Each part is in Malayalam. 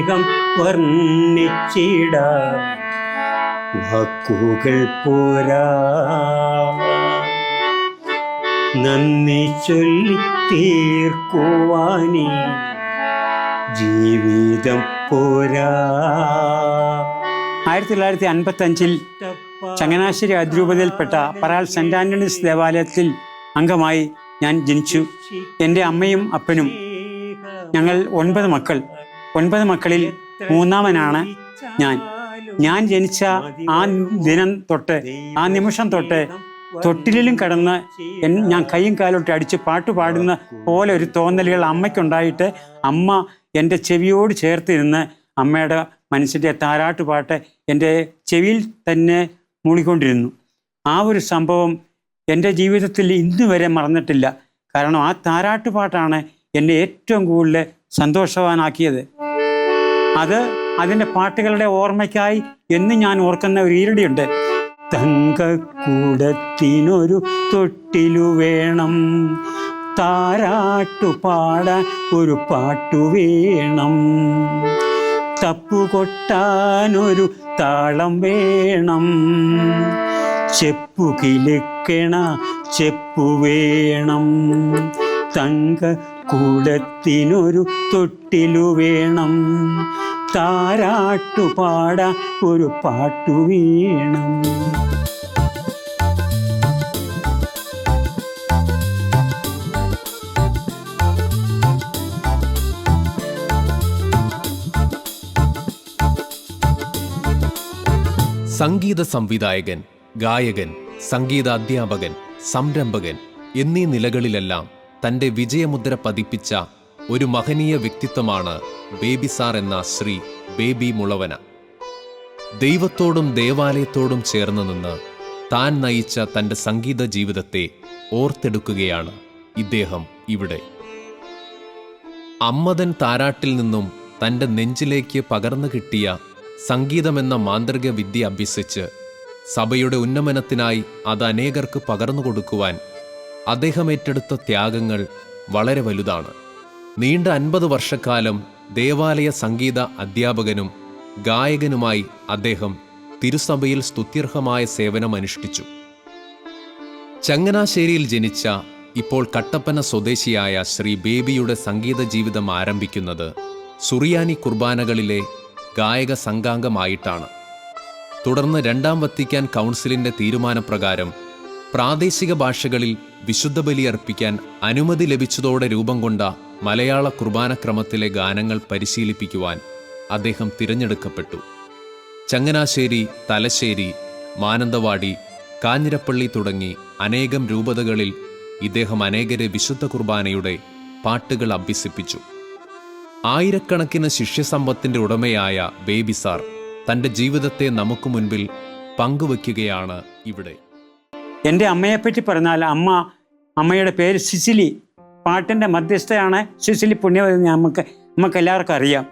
ദൈവസ്നേഹം വർണിച്ചിട. വാക്കുകൾ പോരാ. നന്ദി ചൊല്ലി തീർക്കുവാനി ജീവിതം പോരാ. ആയിരത്തി തൊള്ളായിരത്തി അൻപത്തി അഞ്ചിൽ ചങ്ങനാശ്ശേരി അതിരൂപതയിൽപ്പെട്ട പറാൽ സെന്റ് ആന്റണീസ് ദേവാലയത്തിൽ അംഗമായി ഞാൻ ജനിച്ചു. എന്റെ അമ്മയും അപ്പനും ഞങ്ങൾ ഒൻപത് മക്കൾ. ഒൻപത് മക്കളിൽ മൂന്നാമനാണ് ഞാൻ. ഞാൻ ജനിച്ച ആ ദിനം തൊട്ട് ആ നിമിഷം തൊട്ട് തൊട്ടിലും കടന്ന് ഞാൻ കൈയും കാലോട്ട് അടിച്ച് പാട്ട് പാടുന്ന പോലെ ഒരു തോന്നലുകൾ അമ്മയ്ക്കുണ്ടായിട്ട് അമ്മ എന്റെ ചെവിയോട് ചേർത്തിരുന്ന് അമ്മയുടെ മനസ്സിന്റെ താരാട്ട് പാട്ട് എന്റെ ചെവിയിൽ തന്നെ മൂളിക്കൊണ്ടിരുന്നു. ആ ഒരു സംഭവം എന്റെ ജീവിതത്തിൽ ഇന്ന് വരെ മറന്നിട്ടില്ല. കാരണം ആ താരാട്ട് പാട്ടാണ് എന്നെ ഏറ്റവും കൂടുതൽ സന്തോഷവാനാക്കിയത്. അത് അതിന്റെ പാട്ടുകളുടെ ഓർമ്മയ്ക്കായി എന്ന് ഞാൻ ഓർക്കുന്ന ഒരു ഈരടിയുണ്ട്. തങ്കക്കൂടത്തിനൊരു തൊട്ടിലു വേണം. താരാട്ടു പാടാൻ ഒരു പാട്ടു വേണം. തപ്പുകൊട്ടാനൊരു താളം വേണം. ചെപ്പു കിലുക്കണ ചെപ്പു വേണം. തങ്ക കൂടത്തിനൊരു തൊട്ടിലു വേണം. താരാട്ടുപാട ഒരു പാട്ടു വീണം. സംഗീത സംവിധായകൻ ഗായകൻ സംഗീതാധ്യാപകൻ സംരംഭകൻ എന്നീ നിലകളിലെല്ലാം തന്റെ വിജയമുദ്ര പതിപ്പിച്ച ഒരു മഹനീയ വ്യക്തിത്വമാണ് ബേബി സാർ എന്ന ശ്രീ ബേബി മുളവന. ദൈവത്തോടും ദേവാലയത്തോടും ചേർന്ന് നിന്ന് താൻ നയിച്ച തന്റെ സംഗീത ജീവിതത്തെ ഓർത്തെടുക്കുകയാണ് ഇദ്ദേഹം ഇവിടെ. അമ്മതൻ താരാട്ടിൽ നിന്നും തന്റെ നെഞ്ചിലേക്ക് പകർന്നു കിട്ടിയ സംഗീതമെന്ന മാന്ത്രിക വിദ്യ അഭ്യസിച്ച് സഭയുടെ ഉന്നമനത്തിനായി അത് അനേകർക്ക് പകർന്നു കൊടുക്കുവാൻ അദ്ദേഹം ഏറ്റെടുത്ത ത്യാഗങ്ങൾ വളരെ വലുതാണ്. നീണ്ട അൻപത് വർഷക്കാലം ദേവാലയ സംഗീത അധ്യാപകനും ഗായകനുമായി അദ്ദേഹം തിരുസഭയിൽ സ്തുത്യർഹമായ സേവനം അനുഷ്ഠിച്ചു ചങ്ങനാശ്ശേരിയിൽ ജനിച്ച ഇപ്പോൾ കട്ടപ്പന സ്വദേശിയായ ശ്രീ ബേബിയുടെ സംഗീത ജീവിതം ആരംഭിക്കുന്നത് സുറിയാനി കുർബാനകളിലെ ഗായക സംഘാംഗമായിട്ടാണ്. തുടർന്ന് രണ്ടാം വത്തിക്കാൻ കൗൺസിലിന്റെ തീരുമാനപ്രകാരം പ്രാദേശിക ഭാഷകളിൽ വിശുദ്ധ ബലി അർപ്പിക്കാൻ അനുമതി ലഭിച്ചതോടെ രൂപം കൊണ്ട മലയാള കുർബാനക്രമത്തിലെ ഗാനങ്ങൾ പരിശീലിപ്പിക്കുവാൻ അദ്ദേഹം തിരഞ്ഞെടുക്കപ്പെട്ടു. ചങ്ങനാശ്ശേരി തലശ്ശേരി മാനന്തവാടി കാഞ്ഞിരപ്പള്ളി തുടങ്ങി അനേകം രൂപതകളിൽ ഇദ്ദേഹം അനേകരെ വിശുദ്ധ കുർബാനയുടെ പാട്ടുകൾ അഭ്യസിപ്പിച്ചു. ആയിരക്കണക്കിന് ശിഷ്യസമ്പത്തിന്റെ ഉടമയായ ബേബി സാർ തന്റെ ജീവിതത്തെ നമുക്ക് മുൻപിൽ പങ്കുവയ്ക്കുകയാണ് ഇവിടെ. എന്റെ അമ്മയെപ്പറ്റി പറഞ്ഞാൽ അമ്മ അമ്മയുടെ പേര് സിസിലി. പാട്ടിന്റെ മധ്യസ്ഥയാണ് സിസിലി പുണ്യവതി നമുക്ക് നമുക്ക് എല്ലാവർക്കും അറിയാം.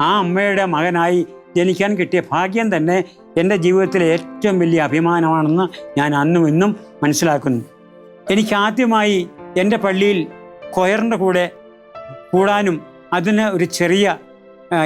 ആ അമ്മയുടെ മകനായി ജനിക്കാൻ കിട്ടിയ ഭാഗ്യം തന്നെ എന്റെ ജീവിതത്തിലെ ഏറ്റവും വലിയ അഭിമാനമാണെന്ന് ഞാൻ അന്നും ഇന്നും മനസ്സിലാക്കുന്നു. എനിക്ക് ആദ്യമായി എന്റെ പള്ളിയിൽ കൊയറിന്റെ കൂടെ കൂടാനും അതിന് ഒരു ചെറിയ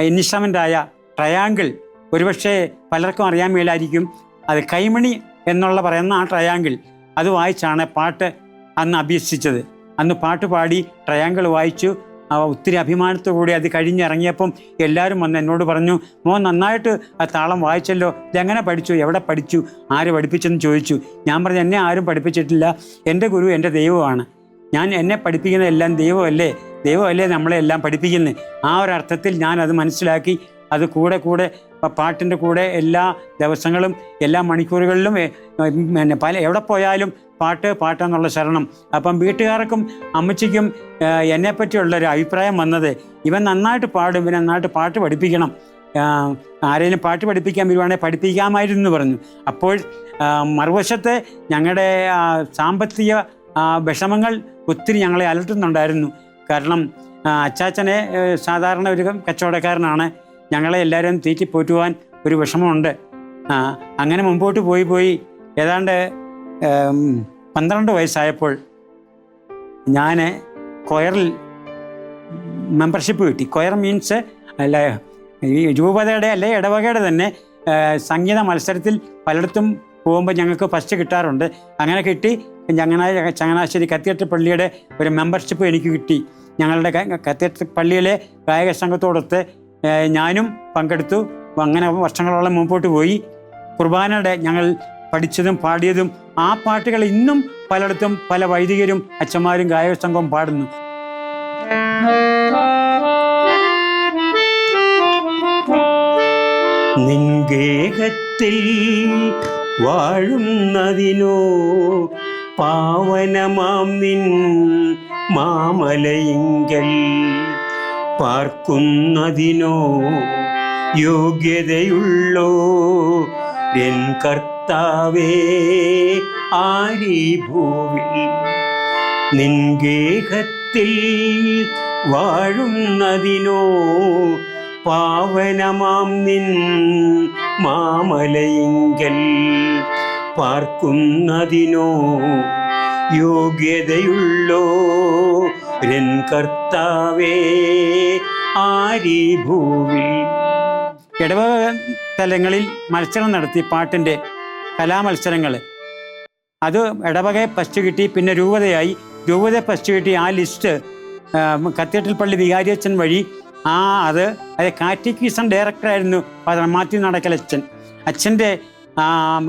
ഇൻസ്ട്രമെന്റായ ട്രയാങ്കിൾ ഒരുപക്ഷെ പലർക്കും അറിയാൻ മേലായിരിക്കും. അത് കൈമണി എന്നുള്ള പറയുന്ന ആ ട്രയാങ്കിൾ. അത് വായിച്ചാണ് പാട്ട് അന്ന് അഭ്യസിച്ചത് അന്ന് പാട്ട് പാടി ട്രയാങ്കിൾ വായിച്ചു. ഒത്തിരി അഭിമാനത്തോടുകൂടി അത് കഴിഞ്ഞിറങ്ങിയപ്പം എല്ലാവരും വന്ന് എന്നോട് പറഞ്ഞു മോൻ നന്നായിട്ട് ആ താളം വായിച്ചല്ലോ. ഇതെങ്ങനെ പഠിച്ചു? എവിടെ പഠിച്ചു? ആര് പഠിപ്പിച്ചെന്ന് ചോദിച്ചു. ഞാൻ പറഞ്ഞു എന്നെ ആരും പഠിപ്പിച്ചിട്ടില്ല. എന്റെ ഗുരു എന്റെ ദൈവമാണ്. ഞാൻ എന്നെ പഠിപ്പിക്കുന്ന എല്ലാം ദൈവമല്ലേ? ദൈവമല്ലേ നമ്മളെ എല്ലാം പഠിപ്പിക്കുന്നത് ആ ഒരു അർത്ഥത്തിൽ ഞാൻ അത് മനസ്സിലാക്കി. അത് കൂടെ കൂടെ പാട്ടിന്റെ കൂടെ എല്ലാ ദിവസങ്ങളും എല്ലാ മണിക്കൂറുകളിലും പിന്നെ പല എവിടെ പോയാലും പാട്ട് പാട്ടെന്നുള്ള ശരണം. അപ്പം വീട്ടുകാർക്കും അമ്മച്ചിക്കും എന്നെപ്പറ്റിയുള്ളൊരു അഭിപ്രായം വന്നത് ഇവൻ നന്നായിട്ട് പാടും ഇവൻ നന്നായിട്ട് പാട്ട് പഠിപ്പിക്കണം. ആരെങ്കിലും പാട്ട് പഠിപ്പിക്കാൻ വരുവാണെങ്കിൽ പഠിപ്പിക്കാമായിരുന്നു പറഞ്ഞു. അപ്പോൾ മറുവശത്ത് ഞങ്ങളുടെ സാമ്പത്തിക വിഷമങ്ങൾ ഒത്തിരി ഞങ്ങളെ അലട്ടുന്നുണ്ടായിരുന്നു. കാരണം അച്ചാച്ചനെ സാധാരണ ഒരു കച്ചവടക്കാരനാണ്. ഞങ്ങളെ എല്ലാവരും തീറ്റി പോറ്റുവാൻ ഒരു വിഷമമുണ്ട്. ആ, അങ്ങനെ മുമ്പോട്ട് പോയി പോയി ഏതാണ്ട് പന്ത്രണ്ട് വയസ്സായപ്പോൾ ഞാൻ കൊയറിൽ മെമ്പർഷിപ്പ് കിട്ടി. കൊയർ മീൻസ് അല്ല രൂപതയുടെ അല്ലെ ഇടവകയുടെ തന്നെ സംഗീത മത്സരത്തിൽ പലയിടത്തും പോകുമ്പോൾ ഞങ്ങൾക്ക് ഫസ്റ്റ് കിട്ടാറുണ്ട്. അങ്ങനെ കിട്ടി. ചങ്ങനാ ചങ്ങനാശ്ശേരി കത്തീഡ്രൽ പള്ളിയുടെ ഒരു മെമ്പർഷിപ്പ് എനിക്ക് കിട്ടി. ഞങ്ങളുടെ കത്തീഡ്രൽ പള്ളിയിലെ ഗായക സംഘത്തോടൊത്ത് ഞാനും പങ്കെടുത്തു. അങ്ങനെ വർഷങ്ങളോളം മുമ്പോട്ട് പോയി. കുർബാനയുടെ ഞങ്ങൾ പഠിച്ചതും പാടിയതും ആ പാട്ടുകൾ ഇന്നും പലയിടത്തും പല വൈദികരും അച്ഛന്മാരും ഗായക സംഘവും പാടുന്നു. നിൻഗേഹത്തിൽ വാഴുന്നതിനോ പാവനമാം നിൻ മാമലയിങ്കൽ പാർക്കുന്നതിനോ യോഗ്യതയുള്ളോ? എൻ കർത്താവേ ആരീ ഭൂവിൽ നിൻഗേഹത്തിൽ വാഴുന്നതിനോ? പാവനമാം നിൻ മാമലയിങ്കൽ പാർക്കുന്നതിനോ? യോഗ്യതയുള്ളോ? ആരീ ഭൂവിൽ ഇടവക തലങ്ങളിൽ മത്സരം നടത്തി പാട്ടിന്റെ കലാമത്സരങ്ങൾ. അത് ഇടവകയെ ഫസ്റ്റ് കിട്ടി പിന്നെ രൂപതയായി. രൂപത ഫസ്റ്റ് കിട്ടി ആ ലിസ്റ്റ് കത്തീഡ്രൽ പള്ളി വികാരിയച്ഛൻ വഴി ആ അത് അത് കാറ്റിക്കീസൺ ഡയറക്ടറായിരുന്നു ഫാദർ മാത്യു നടക്കലച്ഛൻ അച്ഛന്റെ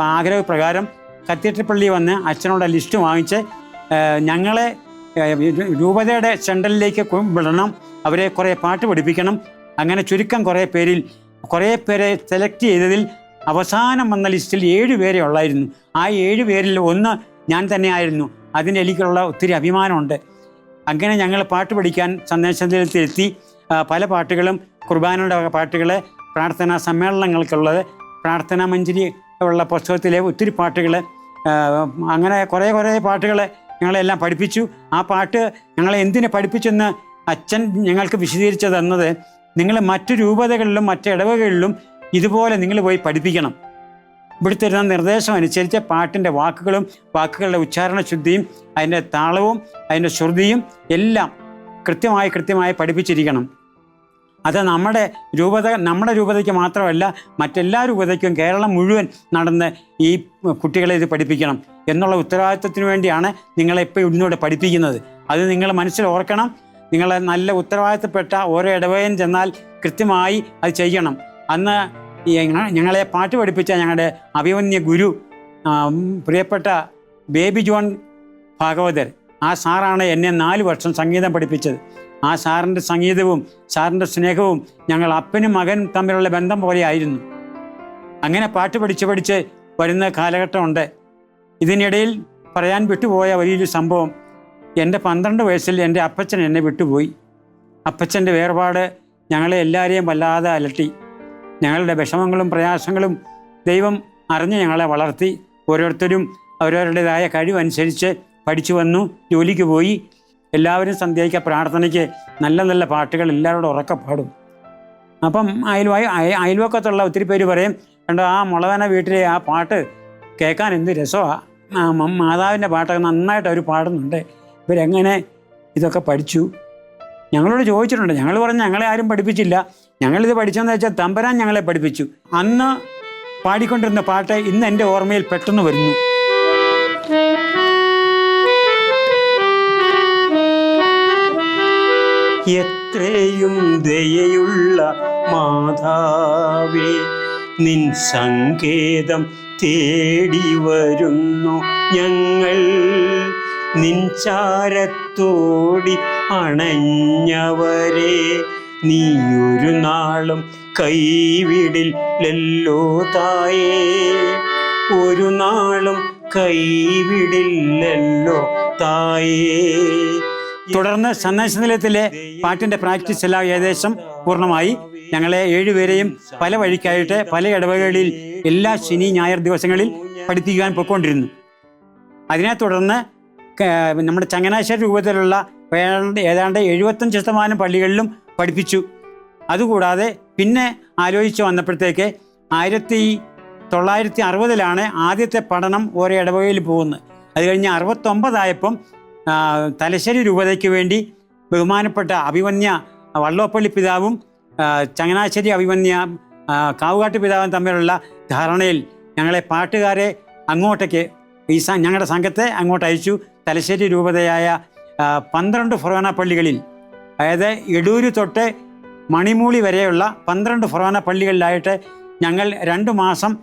ആഗ്രഹപ്രകാരം കത്തീഡ്രൽ പള്ളി വന്ന് അച്ഛനോട് ലിസ്റ്റ് വാങ്ങിച്ച് ഞങ്ങളെ രൂപതയുടെ സെൻട്രലിലേക്ക് വിടണം. അവരെ കുറേ പാട്ട് പഠിപ്പിക്കണം. അങ്ങനെ ചുരുക്കം കുറേ പേരിൽ കുറേ പേരെ സെലക്ട് ചെയ്തതിൽ അവസാനം വന്ന ലിസ്റ്റിൽ ഏഴ് പേരെ ഉള്ളായിരുന്നു. ആ ഏഴ് പേരിൽ ഒന്ന് ഞാൻ തന്നെയായിരുന്നു അതിന് എനിക്കുള്ള ഒത്തിരി അഭിമാനമുണ്ട്. അങ്ങനെ ഞങ്ങൾ പാട്ട് പഠിക്കാൻ സന്ദേശത്തിലെത്തി. പല പാട്ടുകളും കുർബാനയുടെ പാട്ടുകൾ പ്രാർത്ഥനാ സമ്മേളനങ്ങൾക്കുള്ളത് പ്രാർത്ഥനാ മഞ്ജരി ഉള്ള പുസ്തകത്തിലെ ഒത്തിരി പാട്ടുകൾ അങ്ങനെ കുറേ കുറേ പാട്ടുകൾ ഞങ്ങളെല്ലാം പഠിപ്പിച്ചു. ആ പാട്ട് ഞങ്ങളെ എന്തിനെ പഠിപ്പിച്ചെന്ന് അച്ഛൻ ഞങ്ങൾക്ക് വിശദീകരിച്ചു തന്നത് നിങ്ങൾ മറ്റു രൂപതകളിലും മറ്റു ഇടവകളിലും ഇതുപോലെ നിങ്ങൾ പോയി പഠിപ്പിക്കണം. ഇവിടുത്തെ തരുന്ന നിർദ്ദേശം അനുസരിച്ച് പാട്ടിന്റെ വാക്കുകളും വാക്കുകളുടെ ഉച്ചാരണ ശുദ്ധിയും അതിന്റെ താളവും അതിന്റെ ശ്രുതിയും എല്ലാം കൃത്യമായി കൃത്യമായി പഠിപ്പിച്ചിരിക്കണം. അത് നമ്മുടെ രൂപത നമ്മുടെ രൂപതയ്ക്ക് മാത്രമല്ല മറ്റെല്ലാ രൂപതയ്ക്കും കേരളം മുഴുവൻ നടന്ന് ഈ കുട്ടികളെ ഇത് പഠിപ്പിക്കണം എന്നുള്ള ഉത്തരവാദിത്വത്തിന് വേണ്ടിയാണ് നിങ്ങളെ ഇപ്പോൾ ഇന്നിവിടെ പഠിപ്പിക്കുന്നത്. അത് നിങ്ങൾ മനസ്സിൽ ഓർക്കണം. നിങ്ങൾ നല്ല ഉത്തരവാദിത്തപ്പെട്ട ഓരോ ഇടവകയും ചെന്നാൽ കൃത്യമായി അത് ചെയ്യണം. അന്ന് ഞങ്ങളെ പാട്ട് പഠിപ്പിച്ച ഞങ്ങളുടെ അഭിമന്യ ഗുരു പ്രിയപ്പെട്ട ബേബി ജോൺ ഭാഗവതർ ആ സാറാണ് എന്നെ നാല് വർഷം സംഗീതം പഠിപ്പിച്ചത്. ആ സാറിന്റെ സംഗീതവും സാറിന്റെ സ്നേഹവും ഞങ്ങൾ അപ്പനും മകനും തമ്മിലുള്ള ബന്ധം പോലെയായിരുന്നു. അങ്ങനെ പാട്ട് പഠിച്ച് പഠിച്ച് വരുന്ന കാലഘട്ടമുണ്ട്. ഇതിനിടയിൽ പറയാൻ വിട്ടുപോയ വലിയൊരു സംഭവം എന്റെ പന്ത്രണ്ട് വയസ്സിൽ എന്റെ അപ്പച്ചൻ എന്നെ വിട്ടുപോയി. അപ്പച്ചന്റെ വേർപാട് ഞങ്ങളെ എല്ലാവരെയും വല്ലാതെ അലട്ടി. ഞങ്ങളുടെ വിഷമങ്ങളും പ്രയാസങ്ങളും ദൈവം അറിഞ്ഞ് ഞങ്ങളെ വളർത്തി. ഓരോരുത്തരും അവരവരുടേതായ കഴിവനുസരിച്ച് പഠിച്ചു വന്നു ജോലിക്ക് പോയി. എല്ലാവരും സന്ധ്യയ്ക്ക് പ്രാർത്ഥനയ്ക്ക് നല്ല നല്ല പാട്ടുകൾ എല്ലാവരോടും ഉറക്കെ പാടും. അപ്പം അയൽവാ അയ- അയൽവക്കത്തുള്ള ഒത്തിരി പേര് പറയും കണ്ടോ ആ മുളവന വീട്ടിലെ ആ പാട്ട് കേൾക്കാൻ എന്ത് രസമാണ് മാതാവിന്റെ പാട്ടൊക്കെ നന്നായിട്ട് അവർ പാടുന്നുണ്ട്. ഇവരെങ്ങനെ ഇതൊക്കെ പഠിച്ചു? ഞങ്ങളോട് ചോദിച്ചിട്ടുണ്ട്. ഞങ്ങൾ പറഞ്ഞു ഞങ്ങളെ ആരും പഠിപ്പിച്ചില്ല. ഞങ്ങളിത് പഠിച്ചെന്ന് വെച്ചാൽ തമ്പരാൻ ഞങ്ങളെ പഠിപ്പിച്ചു. അന്ന് പാടിക്കൊണ്ടിരുന്ന പാട്ട് ഇന്ന് എന്റെ ഓർമ്മയിൽ പെട്ടെന്ന് വരുന്നു. എത്രയും ദയയുള്ള മാതാവേ നിൻ സങ്കേതം തേടി വരുന്നു ഞങ്ങൾ. നിൻ ചാരത്തോടി അണഞ്ഞവരെ നീ ഒരു നാളും കൈവിടില്ലല്ലോ തായേ. ഒരു നാളും കൈവിടില്ലല്ലോ തായേ. തുടർന്ന് സന്ദേശ നിലയത്തിലെ പാട്ടിന്റെ പ്രാക്ടീസ് എല്ലാം ഏകദേശം പൂർണമായി. ഞങ്ങളെ ഏഴുപേരെയും പല വഴിക്കായിട്ട് പല ഇടവകളിൽ എല്ലാ ശനി ഞായർ ദിവസങ്ങളിൽ പഠിപ്പിക്കാൻ പൊയ്ക്കൊണ്ടിരുന്നു. അതിനെ തുടർന്ന് നമ്മുടെ ചങ്ങനാശ്ശേരി രൂപത്തിലുള്ള ഏതാണ്ട് എഴുപത്തഞ്ച് ശതമാനം പള്ളികളിലും പഠിപ്പിച്ചു. അതുകൂടാതെ പിന്നെ ആലോചിച്ച് വന്നപ്പോഴത്തേക്ക് ആയിരത്തി തൊള്ളായിരത്തി അറുപതിലാണ് ആദ്യത്തെ പഠനം ഓരോ ഇടവകയിൽ പോകുന്നത്. അത് കഴിഞ്ഞ് അറുപത്തൊമ്പതായപ്പം തലശ്ശേരി രൂപതയ്ക്ക് വേണ്ടി ബഹുമാനപ്പെട്ട അഭിമന്യ വള്ളോപ്പള്ളി പിതാവും ചങ്ങനാശ്ശേരി അഭിമന്യ കാവുകാട്ട് പിതാവും തമ്മിലുള്ള ധാരണയിൽ ഞങ്ങളെ പാട്ടുകാരെ അങ്ങോട്ടേക്ക് ഈ ഞങ്ങളുടെ സംഘത്തെ അങ്ങോട്ട് അയച്ചു. തലശ്ശേരി രൂപതയായ പന്ത്രണ്ട് ഫൊറോന പള്ളികളിൽ അതായത് എടൂര് തൊട്ട് മണിമൂളി വരെയുള്ള പന്ത്രണ്ട് ഫൊറോന പള്ളികളിലായിട്ട് ഞങ്ങൾ രണ്ട് മാസം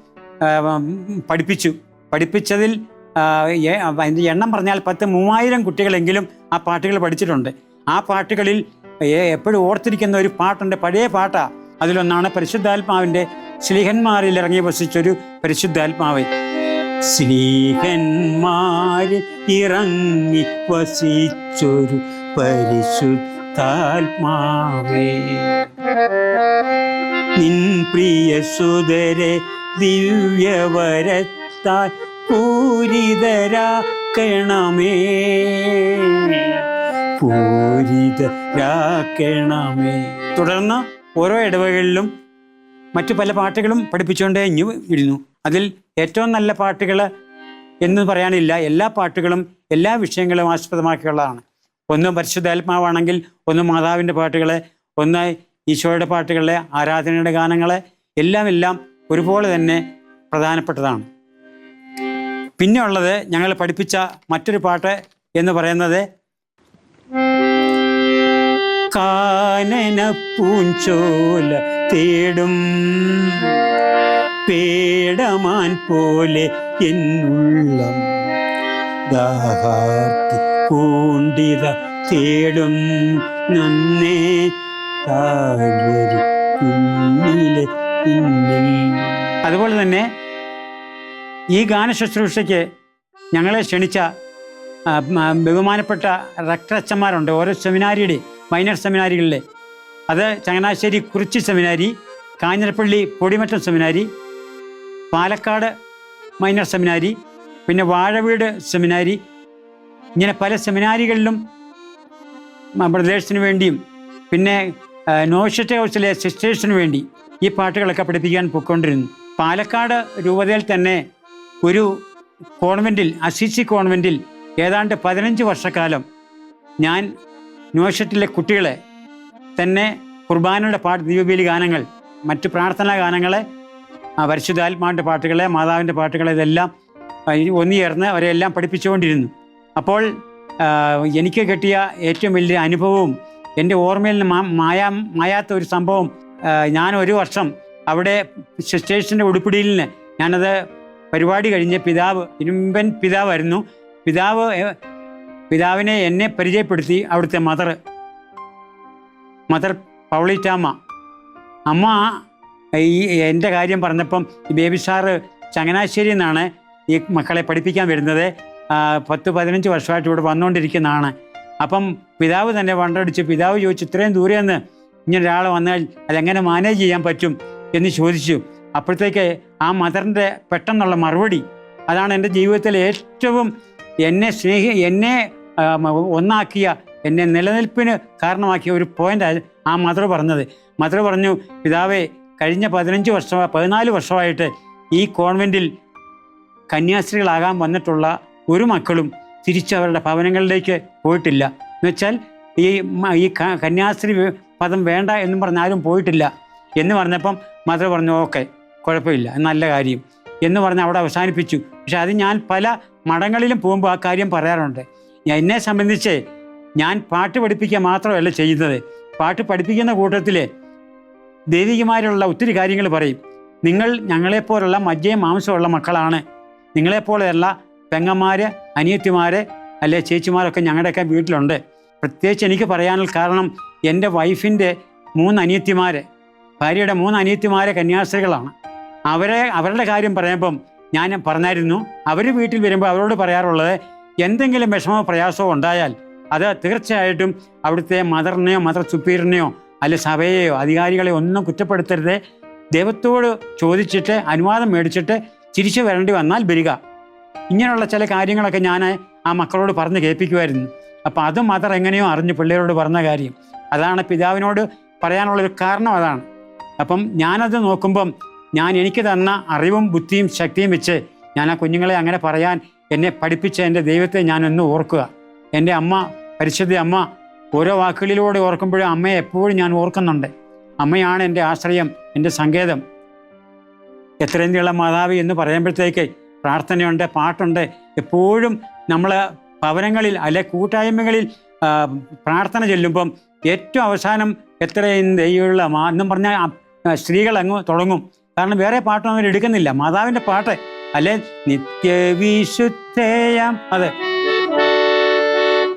പഠിപ്പിച്ചു. പഠിപ്പിച്ചതിൽ അതിന്റെ എണ്ണം പറഞ്ഞാൽ പത്ത് മൂവായിരം കുട്ടികളെങ്കിലും ആ പാട്ടുകൾ പഠിച്ചിട്ടുണ്ട്. ആ പാട്ടുകളിൽ എപ്പോഴും ഓർത്തിരിക്കുന്ന ഒരു പാട്ടുണ്ട്. പഴയ പാട്ടാ. അതിലൊന്നാണ് പരിശുദ്ധാത്മാവിന്റെ സ്ലീഹന്മാരിൽ ഇറങ്ങി വസിച്ചൊരു പരിശുദ്ധാത്മാവ്. സ്നേഹന്മാരിൽ ഇറങ്ങി വസിച്ചൊരു പരിശുദ്ധാത്മാവേ. നിൻ പ്രിയ സുതരെ ദിവ്യവരത്താൽ പൂരിതരാക്കണമേ. പൂരിതരാക്കണമേ. തുടർന്ന് ഓരോ ഇടവകളിലും മറ്റു പല പാട്ടുകളും പഠിപ്പിച്ചുകൊണ്ടേ ഇഞ്ഞു ഇരുന്നു. അതിൽ ഏറ്റവും നല്ല പാട്ടുകൾ എന്ന് പറയാനില്ല എല്ലാ പാട്ടുകളും എല്ലാ വിഷയങ്ങളും ആസ്പദമാക്കിയുള്ളതാണ്. ഒന്ന് പരിശുദ്ധാത്മാവാണെങ്കിൽ ഒന്ന് മാതാവിന്റെ പാട്ടുകൾ ഒന്ന് ഈശോയുടെ പാട്ടുകളെ ആരാധനയുടെ ഗാനങ്ങൾ എല്ലാം എല്ലാം ഒരുപോലെ തന്നെ പ്രധാനപ്പെട്ടതാണ്. പിന്നെ ഉള്ളത് ഞങ്ങൾ പഠിപ്പിച്ച മറ്റൊരു പാട്ട് എന്ന് പറയുന്നത് കാനന പൂഞ്ചോല തേടും പേടമാൻ പോലെ എന്നുള്ളം ദാഹാർത്തി പൂണ്ടിത തേടും നന്നേ താഴ്വരി അതുപോലെ തന്നെ ഈ ഗാന ശുശ്രൂഷയ്ക്ക് ഞങ്ങളെ ക്ഷണിച്ച ബഹുമാനപ്പെട്ട റക്ടറച്ചന്മാരുണ്ട് ഓരോ സെമിനാരിയുടെ മൈനർ സെമിനാരികളിലെ. അത് Changanassery Kurichi seminary Kanjirappally Podimattom seminary Palakkad minor seminary പിന്നെ വാഴവീട് സെമിനാരി. ഇങ്ങനെ പല സെമിനാരികളിലും ബ്രദേഴ്സിന് വേണ്ടിയും പിന്നെ നോഷറ്റ് ഹൗസിലെ സിസ്റ്റേഴ്സിന് വേണ്ടി ഈ പാട്ടുകളൊക്കെ പഠിപ്പിക്കാൻ പൊയ്ക്കൊണ്ടിരുന്നു. പാലക്കാട് രൂപതയിൽ തന്നെ ഒരു കോൺവെന്റിൽ അസിസി കോൺവെന്റിൽ ഏതാണ്ട് പതിനഞ്ച് വർഷക്കാലം ഞാൻ നോഷറ്റിലെ കുട്ടികളെ തന്നെ കുർബാനയുടെ പാട്ട് ദീപബലി ഗാനങ്ങൾ മറ്റു പ്രാർത്ഥനാ ഗാനങ്ങളെ പരിശുദ്ധാത്മാവിന്റെ പാട്ടുകളെ മാതാവിന്റെ പാട്ടുകളെ ഇതെല്ലാം ഒന്നി ചേർന്ന് അവരെ അവരെല്ലാം പഠിപ്പിച്ചുകൊണ്ടിരുന്നു. അപ്പോൾ എനിക്ക് കിട്ടിയ ഏറ്റവും വലിയ അനുഭവവും എന്റെ ഓർമ്മയിൽ മായാ മായാത്ത ഒരു സംഭവം ഞാൻ ഒരു വർഷം അവിടെ സിസ്റ്റേഴ്സിന്റെ ഉടുപ്പിടിയിൽ ഞാനത് പരിപാടി കഴിഞ്ഞ് പിതാവ് ഇരുമ്പൻ പിതാവായിരുന്നു പിതാവ് പിതാവിനെ എന്നെ പരിചയപ്പെടുത്തി അവിടുത്തെ മദർ മദർ പൗളിറ്റാമ്മ. അമ്മ ഈ എന്റെ കാര്യം പറഞ്ഞപ്പം ഈ ബേബി സാറ് ചങ്ങനാശ്ശേരി നിന്നാണ് ഈ മക്കളെ പഠിപ്പിക്കാൻ വരുന്നത്. പത്ത് പതിനഞ്ച് വർഷമായിട്ട് ഇവിടെ വന്നുകൊണ്ടിരിക്കുന്നതാണ്. അപ്പം പിതാവ് തന്നെ വണ്ടടിച്ച് പിതാവ് ചോദിച്ചു ഇത്രയും ദൂരെ നിന്ന് ഇങ്ങനെ ഒരാൾ വന്നാൽ അതെങ്ങനെ മാനേജ് ചെയ്യാൻ പറ്റും? എന്ന് ചോദിച്ചു. അപ്പോഴത്തേക്ക് ആ മദറിന്റെ പെട്ടെന്നുള്ള മറുപടി അതാണ് എന്റെ ജീവിതത്തിലെ ഏറ്റവും എന്നെ സ്നേഹി എന്നെ ഒന്നാക്കിയ എന്നെ നിലനിൽപ്പിന് കാരണമാക്കിയ ഒരു പോയിന്റ് ആ മദർ പറഞ്ഞത്. മദർ പറഞ്ഞു പിതാവേ കഴിഞ്ഞ പതിനഞ്ച് വർഷം പതിനാല് വർഷമായിട്ട് ഈ കോൺവെന്റിൽ കന്യാസ്ത്രീകളാകാൻ വന്നിട്ടുള്ള ഒരു മക്കളും തിരിച്ച് അവരുടെ ഭവനങ്ങളിലേക്ക് പോയിട്ടില്ല. എന്നുവെച്ചാൽ ഈ ഈ കന്യാസ്ത്രീ പദം വേണ്ട എന്നും പറഞ്ഞാലും പോയിട്ടില്ല. എന്ന് പറഞ്ഞപ്പം മദർ പറഞ്ഞു ഓക്കെ. കുഴപ്പമില്ല. നല്ല കാര്യം. എന്ന് പറഞ്ഞ് അവിടെ അവസാനിപ്പിച്ചു. പക്ഷെ അത് ഞാൻ പല മഠങ്ങളിലും പോകുമ്പോൾ ആ കാര്യം പറയാറുണ്ട്. എന്നെ സംബന്ധിച്ച് ഞാൻ പാട്ട് പഠിപ്പിക്കുക മാത്രമല്ല ചെയ്യുന്നത്. പാട്ട് പഠിപ്പിക്കുന്ന കൂട്ടത്തിൽ ദൈവികമായിട്ടുള്ള ഒത്തിരി കാര്യങ്ങൾ പറയും. നിങ്ങൾ ഞങ്ങളെപ്പോലുള്ള മജ്ജയും മാംസമുള്ള മക്കളാണ്. നിങ്ങളെപ്പോലെയല്ല പെങ്ങന്മാര് അനിയത്തിമാര് അല്ലെ ചേച്ചിമാരൊക്കെ ഞങ്ങളുടെയൊക്കെ വീട്ടിലുണ്ട്. പ്രത്യേകിച്ച് എനിക്ക് പറയാനുള്ള കാരണം എന്റെ വൈഫിന്റെ മൂന്ന് അനിയത്തിമാര് ഭാര്യയുടെ മൂന്ന് അനിയത്തിമാരെ കന്യാസ്ത്രീകളാണ്. അവരെ അവരുടെ കാര്യം പറയുമ്പം ഞാൻ പറഞ്ഞായിരുന്നു. അവർ വീട്ടിൽ വരുമ്പോൾ അവരോട് പറയാറുള്ളത് എന്തെങ്കിലും വിഷമോ പ്രയാസമോ ഉണ്ടായാൽ അത് തീർച്ചയായിട്ടും അവിടുത്തെ മദറിനെയോ മദർ സുപ്പീറിനെയോ അല്ലെ സഭയെയോ അധികാരികളെയോ ഒന്നും കുറ്റപ്പെടുത്തരുത്. ദൈവത്തോട് ചോദിച്ചിട്ട് അനുവാദം മേടിച്ചിട്ട് തിരിച്ചു വരേണ്ടി വന്നാൽ വരിക. ഇങ്ങനെയുള്ള ചില കാര്യങ്ങളൊക്കെ ഞാൻ ആ മക്കളോട് പറഞ്ഞ് കേൾപ്പിക്കുമായിരുന്നു. അപ്പം അത് മദർ എങ്ങനെയോ അറിഞ്ഞ് പിള്ളേരോട് പറഞ്ഞ കാര്യം. അതാണ് പിതാവിനോട് പറയാനുള്ളൊരു കാരണം അതാണ്. അപ്പം ഞാനത് നോക്കുമ്പം ഞാൻ എനിക്ക് തന്ന അറിവും ബുദ്ധിയും ശക്തിയും വെച്ച് ഞാൻ ആ കുഞ്ഞുങ്ങളെ അങ്ങനെ പറയാൻ എന്നെ പഠിപ്പിച്ച എന്റെ ദൈവത്തെ ഞാൻ ഒന്ന് ഓർക്കുക. എന്റെ അമ്മ പരിശുദ്ധ അമ്മ ഓരോ വാക്കുകളിലൂടെ ഓർക്കുമ്പോഴും അമ്മയെ എപ്പോഴും ഞാൻ ഓർക്കുന്നുണ്ട്. അമ്മയാണ് എന്റെ ആശ്രയം എന്റെ സങ്കേതം. എത്രയും നീളം മാതാവി എന്ന് പറയുമ്പോഴത്തേക്ക് പ്രാർത്ഥനയുണ്ട് പാട്ടുണ്ട്. എപ്പോഴും നമ്മൾ ഭവനങ്ങളിൽ അല്ലെ കൂട്ടായ്മകളിൽ പ്രാർത്ഥന ചെല്ലുമ്പം ഏറ്റവും അവസാനം എത്രയും ദൈവമുള്ള മാ എന്നും പറഞ്ഞാൽ സ്ത്രീകൾ അങ്ങ് തുടങ്ങും. കാരണം വേറെ പാട്ടും അവർ എടുക്കുന്നില്ല. മാതാവിന്റെ പാട്ട്. അല്ലെ? നിത്യവിശുദ്ധേയം. അതെ.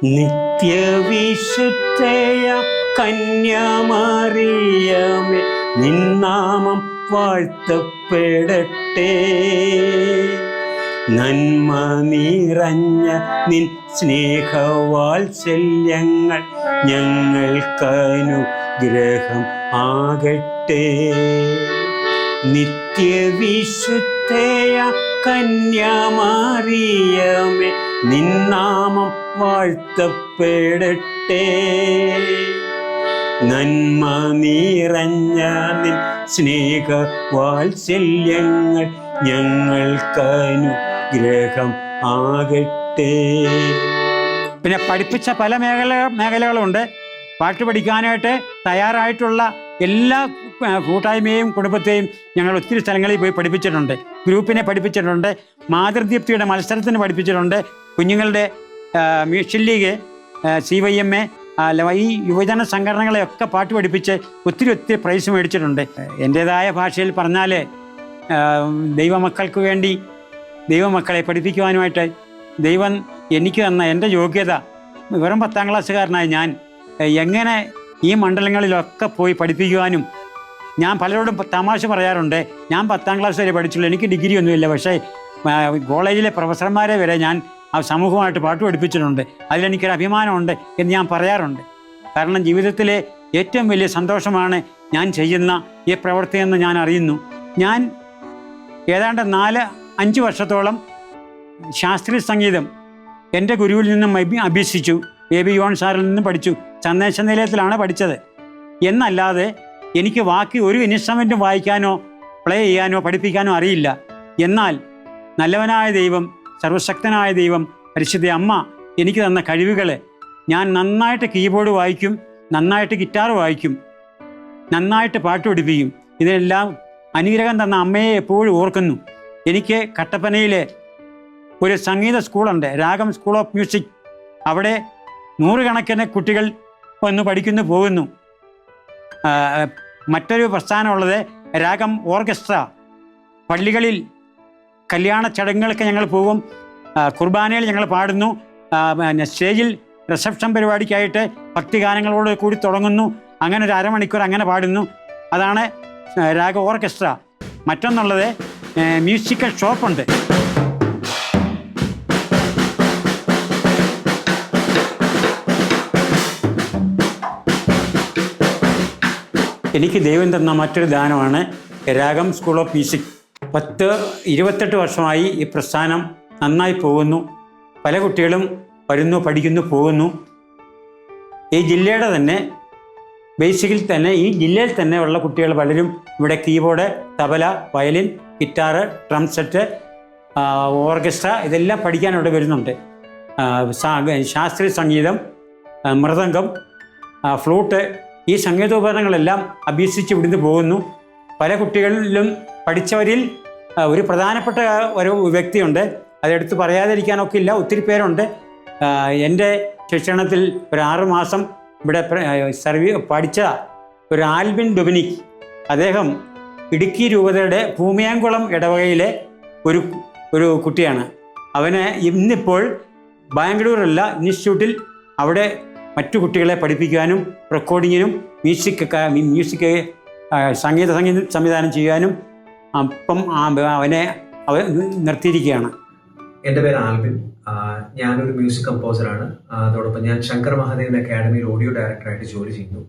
നിത്യവിശുദ്ധേയം. കന്യാമറിയമേ നിന്നാമം വാഴ്ത്തപ്പെടട്ടെ. നന്മ നിറഞ്ഞ നിൻ സ്നേഹവാത്സല്യങ്ങൾ ഞങ്ങൾക്കനുഗ്രഹം ആകട്ടെ. നിത്യവിശുദ്ധയ കന്യാമറിയമേ നിന്നാമം വാഴ്ത്തപ്പെടട്ടെ. നന്മ നിറഞ്ഞ നിൻ സ്നേഹ വാത്സല്യങ്ങൾ ഞങ്ങൾക്കനുഗ്രഹം ആകട്ടെ. പിന്നെ പഠിപ്പിച്ച പല മേഖല മേഖലകളുണ്ട്. പാട്ട് പഠിക്കാനായിട്ട് തയ്യാറായിട്ടുള്ള എല്ലാ കൂട്ടായ്മയെയും കൂട്ടായ്മയും കുടുംബത്തെയും ഞങ്ങൾ ഒത്തിരി സ്ഥലങ്ങളിൽ പോയി പഠിപ്പിച്ചിട്ടുണ്ട്. ഗ്രൂപ്പിനെ പഠിപ്പിച്ചിട്ടുണ്ട്. മാതൃദീപ്തിയുടെ മത്സരത്തിന് പഠിപ്പിച്ചിട്ടുണ്ട്. കുഞ്ഞുങ്ങളുടെ mission league C Y M A ഈ യുവജന സംഘടനകളെയൊക്കെ പാട്ട് പഠിപ്പിച്ച് ഒത്തിരി ഒത്തിരി പ്രൈസ് മേടിച്ചിട്ടുണ്ട്. എന്റെതായ ഭാഷയിൽ പറഞ്ഞാൽ ദൈവമക്കൾക്ക് വേണ്ടി ദൈവമക്കളെ പഠിപ്പിക്കുവാനുമായിട്ട് ദൈവം എനിക്ക് തന്ന എന്റെ യോഗ്യത വെറും പത്താം ക്ലാസ്സുകാരനായ ഞാൻ എങ്ങനെ ഈ മണ്ഡലങ്ങളിലൊക്കെ പോയി പഠിപ്പിക്കുവാനും ഞാൻ പലരോടും തമാശ പറയാറുണ്ട്. ഞാൻ പത്താം ക്ലാസ് വരെ പഠിച്ചുള്ളൂ എനിക്ക് ഡിഗ്രി ഒന്നുമില്ല. പക്ഷേ കോളേജിലെ പ്രൊഫസർമാരെ വരെ ഞാൻ ആ സമൂഹമായിട്ട് പാട്ട് പഠിപ്പിച്ചിട്ടുണ്ട്. അതിലെനിക്കൊരു അഭിമാനമുണ്ട് എന്ന് ഞാൻ പറയാറുണ്ട്. കാരണം ജീവിതത്തിലെ ഏറ്റവും വലിയ സന്തോഷമാണ് ഞാൻ ചെയ്യുന്ന ഈ പ്രവൃത്തി എന്ന് ഞാൻ അറിയുന്നു. ഞാൻ ഏതാണ്ട് നാല് അഞ്ച് വർഷത്തോളം ശാസ്ത്രീയ സംഗീതം എന്റെ ഗുരുവിൽ നിന്നും അഭ്യസിച്ചു. എ ബി യോൺ സാറിൽ നിന്നും പഠിച്ചു. സന്ദേശ നിലയത്തിലാണ് പഠിച്ചത്. എന്നല്ലാതെ എനിക്ക് ബാക്കി ഒരു ഇൻസ്ട്രുമെന്റും വായിക്കാനോ പ്ലേ ചെയ്യാനോ പഠിപ്പിക്കാനോ അറിയില്ല. എന്നാൽ നല്ലവനായ ദൈവം സർവശക്തനായ ദൈവം പരിശുദ്ധ അമ്മ എനിക്ക് തന്ന കഴിവുകൾ ഞാൻ നന്നായിട്ട് കീബോർഡ് വായിക്കും നന്നായിട്ട് ഗിറ്റാർ വായിക്കും നന്നായിട്ട് പാട്ട് പഠിപ്പിക്കും. ഇതിനെല്ലാം അനുഗ്രഹം തന്ന അമ്മയെ എപ്പോഴും ഓർക്കുന്നു. എനിക്ക് കട്ടപ്പനയിലെ ഒരു സംഗീത സ്കൂളുണ്ട് രാഗം സ്കൂൾ ഓഫ് മ്യൂസിക് അവിടെ നൂറുകണക്കിന് കുട്ടികൾ വന്ന് പഠിക്കുന്നു പോകുന്നു. മറ്റൊരു പ്രസ്ഥാനമുള്ളത് രാഗം ഓർക്കസ്ട്ര. പള്ളികളിൽ കല്യാണ ചടങ്ങുകൾക്ക് ഞങ്ങൾ പോകും. കുർബാനയിൽ ഞങ്ങൾ പാടുന്നു. പിന്നെ സ്റ്റേജിൽ റിസപ്ഷൻ പരിപാടിക്കായിട്ട് ഭക്തിഗാനങ്ങളോട് കൂടി തുടങ്ങുന്നു. അങ്ങനെ ഒരു അരമണിക്കൂർ അങ്ങനെ പാടുന്നു. അതാണ് രാഗ ഓർക്കസ്ട്ര. മറ്റൊന്നുള്ളത് മ്യൂസിക്കൽ ഷോപ്പുണ്ട്. എനിക്ക് ദൈവം തന്ന മറ്റൊരു ദാനമാണ് രാഗം സ്കൂൾ ഓഫ് മ്യൂസിക് പത്ത് ഇരുപത്തെട്ട് വർഷമായി ഈ പ്രസ്ഥാനം നന്നായി പോകുന്നു. പല കുട്ടികളും വരുന്നു പഠിക്കുന്നു പോകുന്നു. ഈ ജില്ലയുടെ തന്നെ ബേസിക്കിൽ തന്നെ ഈ ജില്ലയിൽ തന്നെ ഉള്ള കുട്ടികൾ പലരും ഇവിടെ keyboard tabla violin guitar drum set orchestra ഇതെല്ലാം പഠിക്കാൻ ഇവിടെ വരുന്നുണ്ട്. ശാസ്ത്രീയ സംഗീതം മൃദംഗം ഫ്ലൂട്ട് ഈ സംഗീതോപകരണങ്ങളെല്ലാം അഭ്യസിച്ച് ഇവിടുന്ന് പോകുന്നു. പല കുട്ടികളിലും പഠിച്ചവരിൽ ഒരു പ്രധാനപ്പെട്ട ഒരു വ്യക്തിയുണ്ട്. അതെടുത്ത് പറയാതിരിക്കാനൊക്കെ ഇല്ല ഒത്തിരി പേരുണ്ട്. എന്റെ ശിക്ഷണത്തിൽ ഒരു ആറ് മാസം ഇവിടെ സർവീ പഠിച്ച ഒരു ആൽബിൻ ഡൊമിനിക് അദ്ദേഹം ഇടുക്കി രൂപതയുടെ ഭൂമിയാങ്കുളം ഇടവകയിലെ ഒരു ഒരു കുട്ടിയാണ്. അവനെ ഇന്നിപ്പോൾ ബാംഗ്ലൂരല്ല ഇൻസ്റ്റിറ്റ്യൂട്ടിൽ അവിടെ മറ്റു കുട്ടികളെ പഠിപ്പിക്കാനും റെക്കോർഡിങ്ങിനും മ്യൂസിക് മ്യൂസിക് സംഗീത സംഗീത സംവിധാനം ചെയ്യാനും അപ്പം അവനെ അവ നിർത്തിയിരിക്കുകയാണ്. എന്റെ പേര് ആൽബിൻ. ഞാനൊരു മ്യൂസിക് കമ്പോസറാണ് അതോടൊപ്പം ഞാൻ ശങ്കർ മഹാദേവൻ അക്കാഡമിയിൽ ഓഡിയോ ഡയറക്ടറായിട്ട് ജോലി ചെയ്യുന്നു.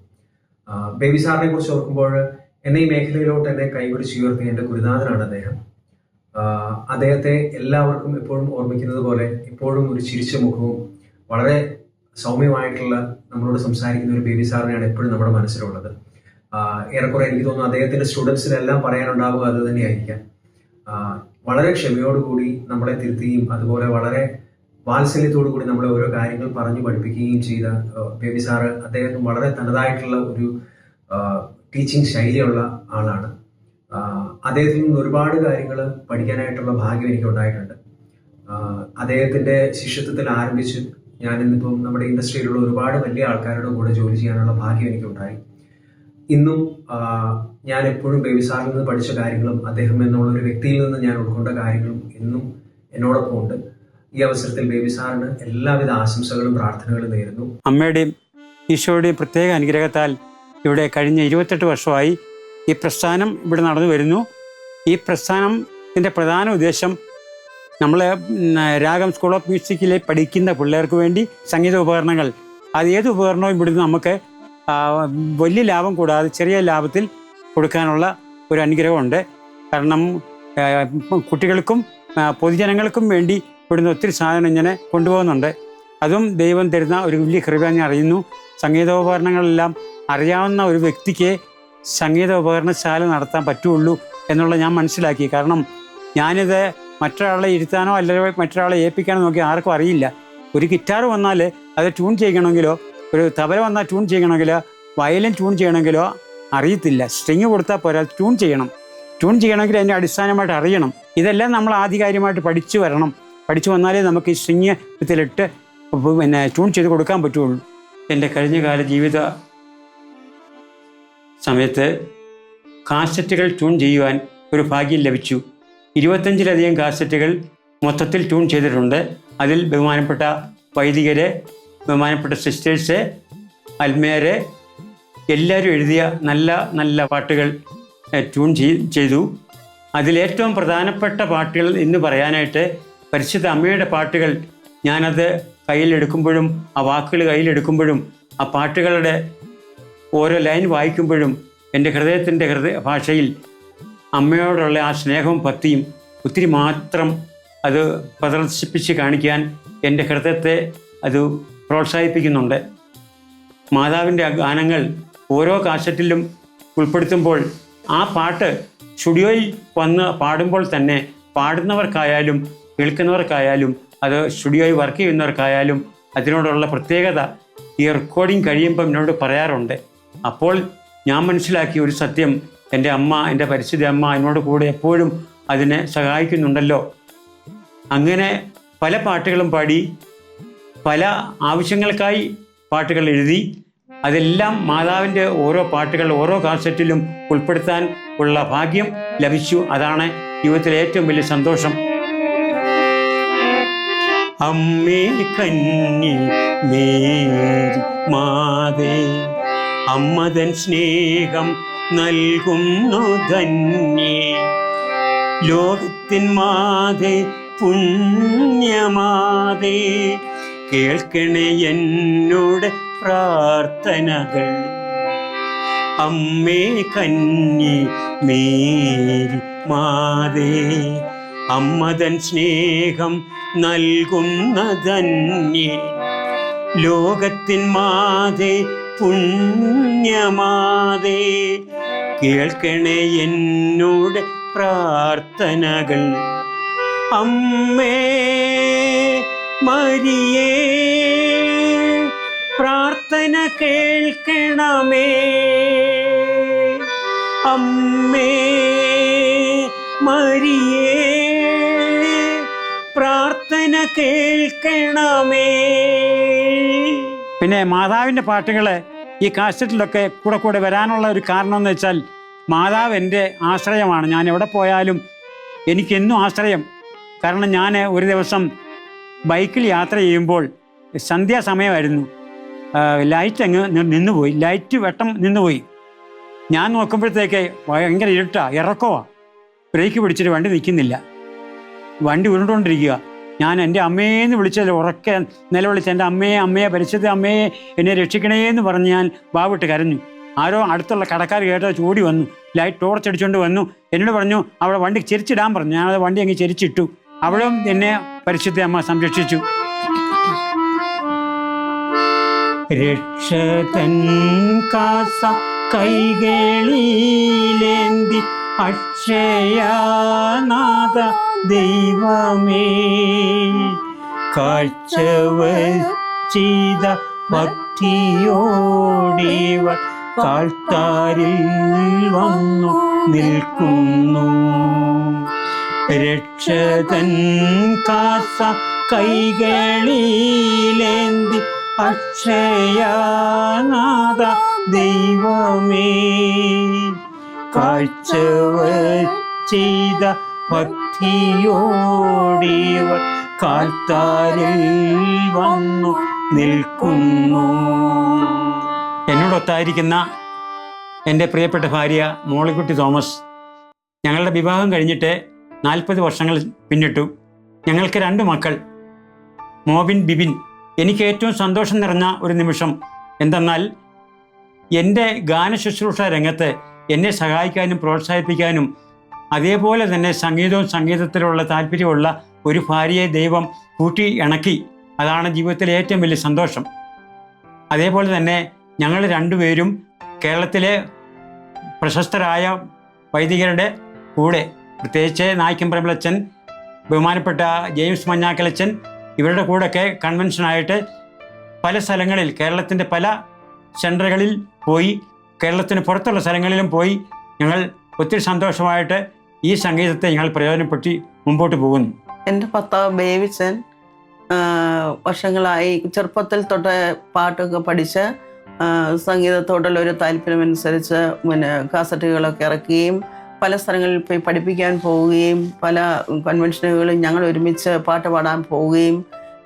ബേബി സാറിനെ കുറിച്ച് ഓർക്കുമ്പോൾ എന്നെ ഈ മേഖലയിലോട്ട് എന്നെ കൈപിടിച്ച് ഉയർത്തിയ എന്റെ ഗുരുനാഥനാണ് അദ്ദേഹം. അദ്ദേഹത്തെ എല്ലാവർക്കും എപ്പോഴും ഓർമ്മിക്കുന്നത് പോലെ ഇപ്പോഴും ഒരു ചിരിച്ച മുഖവും വളരെ സൗമ്യമായിട്ടുള്ള നമ്മളോട് സംസാരിക്കുന്ന ഒരു ബേബി സാറിനെയാണ് എപ്പോഴും നമ്മുടെ മനസ്സിലുള്ളത്. ഏറെക്കുറെ എനിക്ക് തോന്നുന്നു അദ്ദേഹത്തിന്റെ സ്റ്റുഡൻസിനെല്ലാം പറയാനുണ്ടാവുക അത് തന്നെയായിരിക്കാം. വളരെ ക്ഷമയോടുകൂടി നമ്മളെ തിരുത്തുകയും അതുപോലെ വളരെ വാത്സല്യത്തോടു കൂടി നമ്മളെ ഓരോ കാര്യങ്ങൾ പറഞ്ഞു പഠിപ്പിക്കുകയും ചെയ്ത ബേബി സാറ് അദ്ദേഹത്തിന് വളരെ തനതായിട്ടുള്ള ഒരു ടീച്ചിങ് ശൈലിയുള്ള ആളാണ്. അദ്ദേഹത്തിൽ നിന്ന് ഒരുപാട് കാര്യങ്ങൾ പഠിക്കാനായിട്ടുള്ള ഭാഗ്യം എനിക്ക് ഉണ്ടായിട്ടുണ്ട് അദ്ദേഹത്തിന്റെ ശിഷ്യത്വത്തിൽ ആരംഭിച്ച് ഞാൻ ഇന്നിപ്പം നമ്മുടെ ഇൻഡസ്ട്രിയിലുള്ള ഒരുപാട് വലിയ ആൾക്കാരുടെ കൂടെ ജോലി ചെയ്യാനുള്ള ഭാഗ്യം എനിക്കുണ്ടായി. ഇന്നും ഞാൻ എപ്പോഴും ബേബി സാറിൽ നിന്ന് പഠിച്ച കാര്യങ്ങളും അദ്ദേഹം എന്നുള്ള ഒരു വ്യക്തിയിൽ നിന്ന് ഞാൻ ഉൾക്കൊണ്ട കാര്യങ്ങളും ഇന്നും എന്നോടൊപ്പം ഉണ്ട്. ഈ അവസരത്തിൽ ബേബി സാറിന് എല്ലാവിധ ആശംസകളും പ്രാർത്ഥനകളും നേരുന്നു. അമ്മയുടെയും ഈശോയുടെയും പ്രത്യേക അനുഗ്രഹത്താൽ ഇവിടെ കഴിഞ്ഞ ഇരുപത്തെട്ട് വർഷമായി ഈ പ്രസ്ഥാനം ഇവിടെ നടന്നു വരുന്നു. ഈ പ്രസ്ഥാനത്തിന്റെ പ്രധാന ഉദ്ദേശം നമ്മൾ രാഗം സ്കൂൾ ഓഫ് മ്യൂസിക്കിൽ പഠിക്കുന്ന പിള്ളേർക്ക് വേണ്ടി സംഗീത ഉപകരണങ്ങൾ. അത് ഏത് ഉപകരണവും ഇവിടുന്ന് നമുക്ക് വലിയ ലാഭം കൂടാതെ ചെറിയ ലാഭത്തിൽ കൊടുക്കാനുള്ള ഒരു അനുഗ്രഹമുണ്ട്. കാരണം കുട്ടികൾക്കും പൊതുജനങ്ങൾക്കും വേണ്ടി ഇവിടുന്ന് ഒത്തിരി സാധനം ഇങ്ങനെ കൊണ്ടുപോകുന്നുണ്ട്. അതും ദൈവം തരുന്ന ഒരു വലിയ കൃപ ഞാൻ അറിയുന്നു. സംഗീതോപകരണങ്ങളെല്ലാം അറിയാവുന്ന ഒരു വ്യക്തിക്ക് സംഗീത ഉപകരണശാല നടത്താൻ പറ്റുള്ളൂ എന്നുള്ള ഞാൻ മനസ്സിലാക്കി. കാരണം ഞാനിത് മറ്റൊരാളെ ഇരുത്താനോ അല്ലെങ്കിൽ മറ്റൊരാളെ ഏൽപ്പിക്കാനോ നോക്കി ആർക്കും അറിയില്ല. ഒരു ഗിറ്റാർ വന്നാൽ അത് ട്യൂൺ ചെയ്യണമെങ്കിലോ ഒരു തബല വന്നാൽ ട്യൂൺ ചെയ്യണമെങ്കിലോ വയലിൻ ട്യൂൺ ചെയ്യണമെങ്കിലോ അറിയത്തില്ല. സ്ട്രിങ് കൊടുത്താൽ പോരാ ട്യൂൺ ചെയ്യണം. ട്യൂൺ ചെയ്യണമെങ്കിൽ അതിന്റെ അടിസ്ഥാനമായിട്ട് അറിയണം. ഇതെല്ലാം നമ്മൾ ആധികാരികമായിട്ട് പഠിച്ചു വരണം. പഠിച്ചു വന്നാലേ നമുക്ക് ഈ സ്ട്രിങ് ഇതിലിട്ട് പിന്നെ ട്യൂൺ ചെയ്ത് കൊടുക്കാൻ പറ്റുള്ളൂ. എന്റെ കഴിഞ്ഞകാല ജീവിത സമയത്ത് കാസറ്റുകൾ ട്യൂൺ ചെയ്യുവാൻ ഒരു ഭാഗ്യം ലഭിച്ചു. ഇരുപത്തഞ്ചിലധികം കാസറ്റുകൾ മൊത്തത്തിൽ ട്യൂൺ ചെയ്തിട്ടുണ്ട്. അതിൽ ബഹുമാനപ്പെട്ട വൈദികരെ ബഹുമാനപ്പെട്ട സിസ്റ്റേഴ്സ് അൽമേരെ എല്ലാവരും എഴുതിയ നല്ല നല്ല പാട്ടുകൾ ട്യൂൺ ചെയ്- ചെയ്തു. അതിലേറ്റവും പ്രധാനപ്പെട്ട പാട്ടുകൾ എന്ന് പറയാനായിട്ട് പരിശുദ്ധ അമ്മയുടെ പാട്ടുകൾ ഞാനത് കയ്യിലെടുക്കുമ്പോഴും ആ വാക്കുകൾ കയ്യിലെടുക്കുമ്പോഴും ആ പാട്ടുകളുടെ ഓരോ ലൈൻ വായിക്കുമ്പോഴും എന്റെ ഹൃദയത്തിന്റെ ഹൃദയ ഭാഷയിൽ അമ്മയോടുള്ള ആ സ്നേഹവും ഭക്തിയും ഒത്തിരി മാത്രം അത് പ്രദർശിപ്പിച്ച് കാണിക്കാൻ എന്റെ ഹൃദയത്തെ അത് പ്രോത്സാഹിപ്പിക്കുന്നുണ്ട്. മാതാവിന്റെ ഗാനങ്ങൾ ഓരോ കാസറ്റിലും ഉൾപ്പെടുത്തുമ്പോൾ ആ പാട്ട് സ്റ്റുഡിയോയിൽ വന്ന് പാടുമ്പോൾ തന്നെ പാടുന്നവർക്കായാലും കേൾക്കുന്നവർക്കായാലും അത് സ്റ്റുഡിയോയിൽ വർക്ക് ചെയ്യുന്നവർക്കായാലും അതിനോടുള്ള പ്രത്യേകത ഈ റെക്കോർഡിങ് കഴിയുമ്പോൾ എന്നോട് പറയാറുണ്ട്. അപ്പോൾ ഞാൻ മനസ്സിലാക്കിയ ഒരു സത്യം എന്റെ അമ്മ എന്റെ പരിസ്ഥിതി അമ്മ എന്നോട് കൂടെ എപ്പോഴും അതിനെ സഹായിക്കുന്നുണ്ടല്ലോ. അങ്ങനെ പല പാട്ടുകളും പാടി പല ആവശ്യങ്ങൾക്കായി പാട്ടുകൾ എഴുതി അതെല്ലാം മാതാവിന്റെ ഓരോ പാട്ടുകൾ ഓരോ കാസറ്റിലും ഉൾപ്പെടുത്താൻ ഉള്ള ഭാഗ്യം ലഭിച്ചു. അതാണ് ജീവിതത്തിലെ ഏറ്റവും വലിയ സന്തോഷം. അമ്മേ കന്നി മേരി മാതേ അമ്മതൻ സ്നേഹം നൽകുന്നു ധന്യേ. ലോകത്തിൻ മാതേ പുണ്യമാതേ കേൾക്കണേ എന്നോട് പ്രാർത്ഥനകൾ. അമ്മേ കന്നി മേരി മാതേ അമ്മതൻ സ്നേഹം നൽകുന്ന ധന്യേ. ലോകത്തിൻ മാതേ പുണ്യമാതേ കേൾക്കണേ എന്നോട് പ്രാർത്ഥനകൾ. അമ്മേ മരിയേ പ്രാർത്ഥന കേൾക്കണമേ. അമ്മേ മരിയേ പ്രാർത്ഥന കേൾക്കണമേ. പിന്നെ മാതാവിന്റെ പാട്ടുകൾ ഈ കാസറ്റിലൊക്കെ കൂടെ കൂടെ വരാനുള്ള ഒരു കാരണം എന്ന് വെച്ചാൽ മാതാവ് എന്റെ ആശ്രയമാണ്. ഞാൻ എവിടെ പോയാലും എനിക്കെന്നും ആശ്രയം. കാരണം ഞാൻ ഒരു ദിവസം ബൈക്കിൽ യാത്ര ചെയ്യുമ്പോൾ സന്ധ്യാസമയമായിരുന്നു. ലൈറ്റ് അങ്ങ് നിന്നുപോയി. ലൈറ്റ് വെട്ടം നിന്നുപോയി. ഞാൻ നോക്കുമ്പോഴത്തേക്ക് ഭയങ്കര ഇരുട്ടാ ഇറക്കവാ. ബ്രേക്ക് പിടിച്ചിട്ട് വണ്ടി നിൽക്കുന്നില്ല. വണ്ടി ഉരുണ്ടുകൊണ്ടിരിക്കുക ഞാൻ എന്റെ അമ്മയെന്ന് വിളിച്ചത് ഉറക്കെ നിലവിളിച്ച് എന്റെ അമ്മയെ അമ്മയെ പരിശുദ്ധ അമ്മയെ എന്നെ രക്ഷിക്കണേ എന്ന് പറഞ്ഞ് ഞാൻ ബാവിട്ട് കരഞ്ഞു. ആരോ അടുത്തുള്ള കടക്കാർ കേട്ടോ ചൂടി വന്നു. ലൈറ്റ് ടോർച്ച് അടിച്ചുകൊണ്ട് വന്നു. എന്നോട് പറഞ്ഞു അവളെ വണ്ടി ചെരിച്ചിടാൻ പറഞ്ഞു. ഞാനത് വണ്ടി അങ്ങ് ചെരിച്ചിട്ടു. അവളും എന്നെ പരിശുദ്ധ അമ്മ സംരക്ഷിച്ചു. രക്ഷതൻ കാസ കൈകളിലേന്തി അക്ഷയനാഥ ദൈവമേ കാഴ്ചവ ചെയ്ത ഭക്തിയോടിവർ കാൽത്താരിൽ വന്നു നിൽക്കുന്നു. രക്ഷതൻ കാസ കൈകളിലേന്തി അക്ഷയാനാഥ ദൈവമേ കാഴ്ചവ ചെയ്ത ഭക്തിയോടിവർ കാൽത്താരിൽ വന്നു നിൽക്കുന്നു. എന്നോടൊത്തായിരിക്കുന്ന എന്റെ പ്രിയപ്പെട്ട ഭാര്യ മോളിക്കുട്ടി തോമസ് ഞങ്ങളുടെ വിവാഹം കഴിഞ്ഞിട്ട് നാൽപ്പത് വർഷങ്ങൾ പിന്നിട്ടു. ഞങ്ങൾക്ക് രണ്ട് മക്കൾ മോബിൻ ബിബിൻ. എനിക്ക് ഏറ്റവും സന്തോഷം നിറഞ്ഞ ഒരു നിമിഷം എന്തെന്നാൽ എന്റെ ഗാന ശുശ്രൂഷ രംഗത്ത് എന്നെ സഹായിക്കാനും പ്രോത്സാഹിപ്പിക്കാനും അതേപോലെ തന്നെ സംഗീതവും സംഗീതത്തിലുള്ള താല്പര്യമുള്ള ഒരു ഭാര്യയെ ദൈവം കൂട്ടി ഇണക്കി. അതാണ് ജീവിതത്തിലെ ഏറ്റവും വലിയ സന്തോഷം. അതേപോലെ തന്നെ ഞങ്ങൾ രണ്ടുപേരും കേരളത്തിലെ പ്രശസ്തരായ വൈദികരുടെ കൂടെ പ്രത്യേകിച്ച് നായ്ക്കമ്പറമ്പിളച്ചൻ ബഹുമാനപ്പെട്ട ജെയിംസ് മഞ്ഞാക്കലച്ചൻ ഇവരുടെ കൂടെയൊക്കെ കൺവെൻഷനായിട്ട് പല സ്ഥലങ്ങളിൽ കേരളത്തിന്റെ പല സെന്ററുകളിൽ പോയി കേരളത്തിന് പുറത്തുള്ള സ്ഥലങ്ങളിലും പോയി ഞങ്ങൾ ഒത്തിരി സന്തോഷമായിട്ട് ഈ സംഗീതത്തെ ഞങ്ങൾ പ്രയോജനപ്പെടുത്തി മുമ്പോട്ട് പോകുന്നു. എന്റെ ഭർത്താവ് ബേബിച്ചൻ വർഷങ്ങളായി ചെറുപ്പത്തിൽ തൊട്ട് പാട്ടൊക്കെ പഠിച്ച് സംഗീതത്തോടുള്ള ഒരു താല്പര്യമനുസരിച്ച് പിന്നെ കാസറ്റുകളൊക്കെ ഇറക്കുകയും പല സ്ഥലങ്ങളിൽ പോയി പഠിപ്പിക്കാൻ പോവുകയും പല കൺവെൻഷനുകളിൽ ഞങ്ങൾ ഒരുമിച്ച് പാട്ട് പാടാൻ പോവുകയും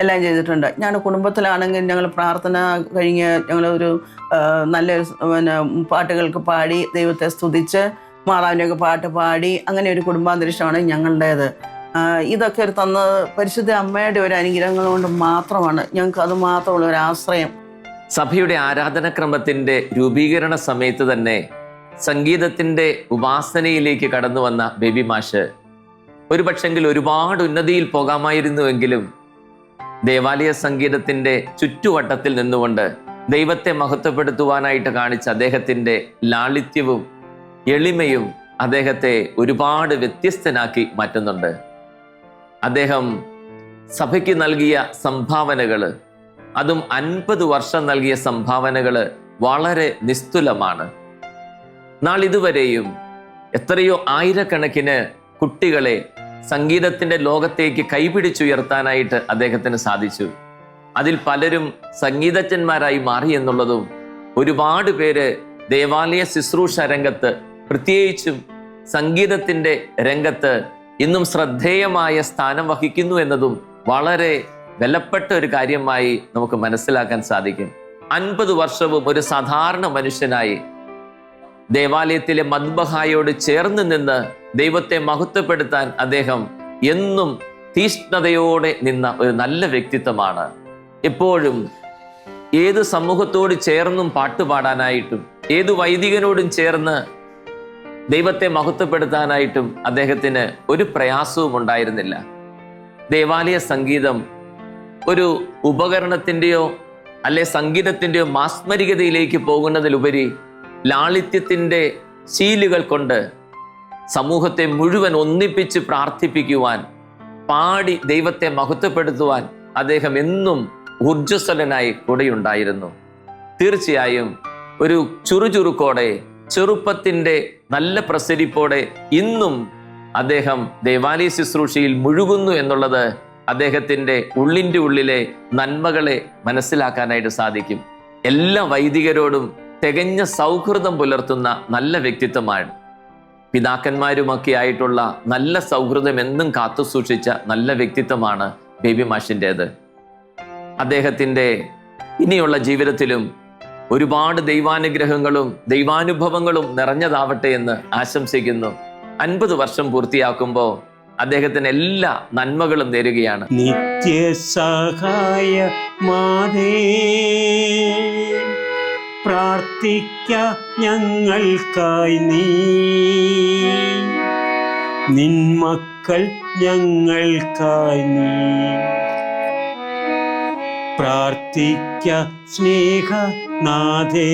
എല്ലാം ചെയ്തിട്ടുണ്ട്. ഞാൻ കുടുംബത്തിലാണെങ്കിൽ ഞങ്ങൾ പ്രാർത്ഥന കഴിഞ്ഞ് ഞങ്ങളൊരു നല്ലൊരു പിന്നെ പാട്ടുകൾക്ക് പാടി ദൈവത്തെ സ്തുതിച്ച് മാതാവിന്റെയൊക്കെ പാട്ട് പാടി അങ്ങനെ ഒരു കുടുംബാന്തരീക്ഷമാണ് ഞങ്ങളുടേത്. ഇതൊക്കെ ഒരു തന്നത് പരിശുദ്ധ അമ്മയുടെ ഒരു അനുഗ്രഹങ്ങൾ കൊണ്ട് മാത്രമാണ് ഞങ്ങൾക്ക് അത് മാത്രമുള്ള ഒരു ആശ്രയം. സഭയുടെ ആരാധനക്രമത്തിന്റെ രൂപീകരണ സമയത്ത് തന്നെ സംഗീതത്തിന്റെ ഉപാസനയിലേക്ക് കടന്നു വന്ന ബേബി മാഷ് ഒരു പക്ഷെങ്കിൽ ഒരുപാട് ഉന്നതിയിൽ പോകാമായിരുന്നുവെങ്കിലും ദേവാലയ സംഗീതത്തിന്റെ ചുറ്റുവട്ടത്തിൽ നിന്നുകൊണ്ട് ദൈവത്തെ മഹത്വപ്പെടുത്തുവാനായിട്ട് കാണിച്ച അദ്ദേഹത്തിന്റെ ലാളിത്യവും എളിമയും അദ്ദേഹത്തെ ഒരുപാട് വ്യത്യസ്തനാക്കി മാറ്റുന്നുണ്ട്. അദ്ദേഹം സഭയ്ക്ക് നൽകിയ സംഭാവനകൾ അതും അൻപത് വർഷം നൽകിയ സംഭാവനകൾ വളരെ നിസ്തുലമാണ്. നാളിതുവരെയും എത്രയോ ആയിരക്കണക്കിന് കുട്ടികളെ സംഗീതത്തിന്റെ ലോകത്തേക്ക് കൈപിടിച്ചുയർത്താനായിട്ട് അദ്ദേഹത്തിന് സാധിച്ചു. അതിൽ പലരും സംഗീതജ്ഞന്മാരായി മാറി എന്നുള്ളതും ഒരുപാട് പേര് ദേവാലയ ശുശ്രൂഷ രംഗത്ത് പ്രത്യേകിച്ചും സംഗീതത്തിന്റെ രംഗത്ത് ഇന്നും ശ്രദ്ധേയമായ സ്ഥാനം വഹിക്കുന്നു എന്നതും വളരെ വിലപ്പെട്ട ഒരു കാര്യമായി നമുക്ക് മനസ്സിലാക്കാൻ സാധിക്കും. അൻപത് വർഷവും ഒരു സാധാരണ മനുഷ്യനായി ദേവാലയത്തിലെ മദ്ബഹായോട് ചേർന്ന് നിന്ന് ദൈവത്തെ മഹത്വപ്പെടുത്താൻ അദ്ദേഹം എന്നും തീഷ്ണതയോടെ നിന്ന ഒരു നല്ല വ്യക്തിത്വമാണ്. എപ്പോഴും ഏത് സമൂഹത്തോട് ചേർന്നും പാട്ടുപാടാനായിട്ടും ഏത് വൈദികനോടും ചേർന്ന് ദൈവത്തെ മഹത്വപ്പെടുത്താനായിട്ടും അദ്ദേഹത്തിന് ഒരു പ്രയാസവും ഉണ്ടായിരുന്നില്ല. ദേവാലയ സംഗീതം ഒരു ഉപകരണത്തിന്റെയോ അല്ലെ സംഗീതത്തിന്റെയോ മാസ്മരികതയിലേക്ക് പോകുന്നതിലുപരി ലാളിത്യത്തിന്റെ ശീലുകൾ കൊണ്ട് സമൂഹത്തെ മുഴുവൻ ഒന്നിപ്പിച്ച് പ്രാർത്ഥിപ്പിക്കുവാൻ പാടി ദൈവത്തെ മഹത്വപ്പെടുത്തുവാൻ അദ്ദേഹം എന്നും ഊർജസ്വലനായി കൂടെയുണ്ടായിരുന്നു. തീർച്ചയായും ഒരു ചുറുചുറുക്കോടെ ചെറുപ്പത്തിന്റെ നല്ല പ്രസരിപ്പോടെ ഇന്നും അദ്ദേഹം ദേവാലയ ശുശ്രൂഷയിൽ മുഴുകുന്നു എന്നുള്ളത് അദ്ദേഹത്തിന്റെ ഉള്ളിന്റെ ഉള്ളിലെ നന്മകളെ മനസ്സിലാക്കാനായിട്ട് സാധിക്കും. എല്ലാ വൈദികരോടും തികഞ്ഞ സൗഹൃദം പുലർത്തുന്ന നല്ല വ്യക്തിത്വമാണ്. പിതാക്കന്മാരുമൊക്കെ ആയിട്ടുള്ള നല്ല സൗഹൃദം എന്നും കാത്തു സൂക്ഷിച്ച നല്ല വ്യക്തിത്വമാണ് ബേബി മാഷിന്റേത്. അദ്ദേഹത്തിന്റെ ഇനിയുള്ള ജീവിതത്തിലും ഒരുപാട് ദൈവാനുഗ്രഹങ്ങളും ദൈവാനുഭവങ്ങളും നിറഞ്ഞതാവട്ടെ എന്ന് ആശംസിക്കുന്നു. അൻപത് വർഷം പൂർത്തിയാക്കുമ്പോൾ അദ്ദേഹത്തിന് എല്ലാ നന്മകളും നേരുകയാണ്. നിത്യസഹായ മാതേ പ്രാർത്ഥിക്ക ഞങ്ങൾക്കായി നീ. നിൻ മക്കൾ ഞങ്ങൾക്കായി നീ. പ്രാർത്ഥിക്ക സ്നേഹനാഥേ.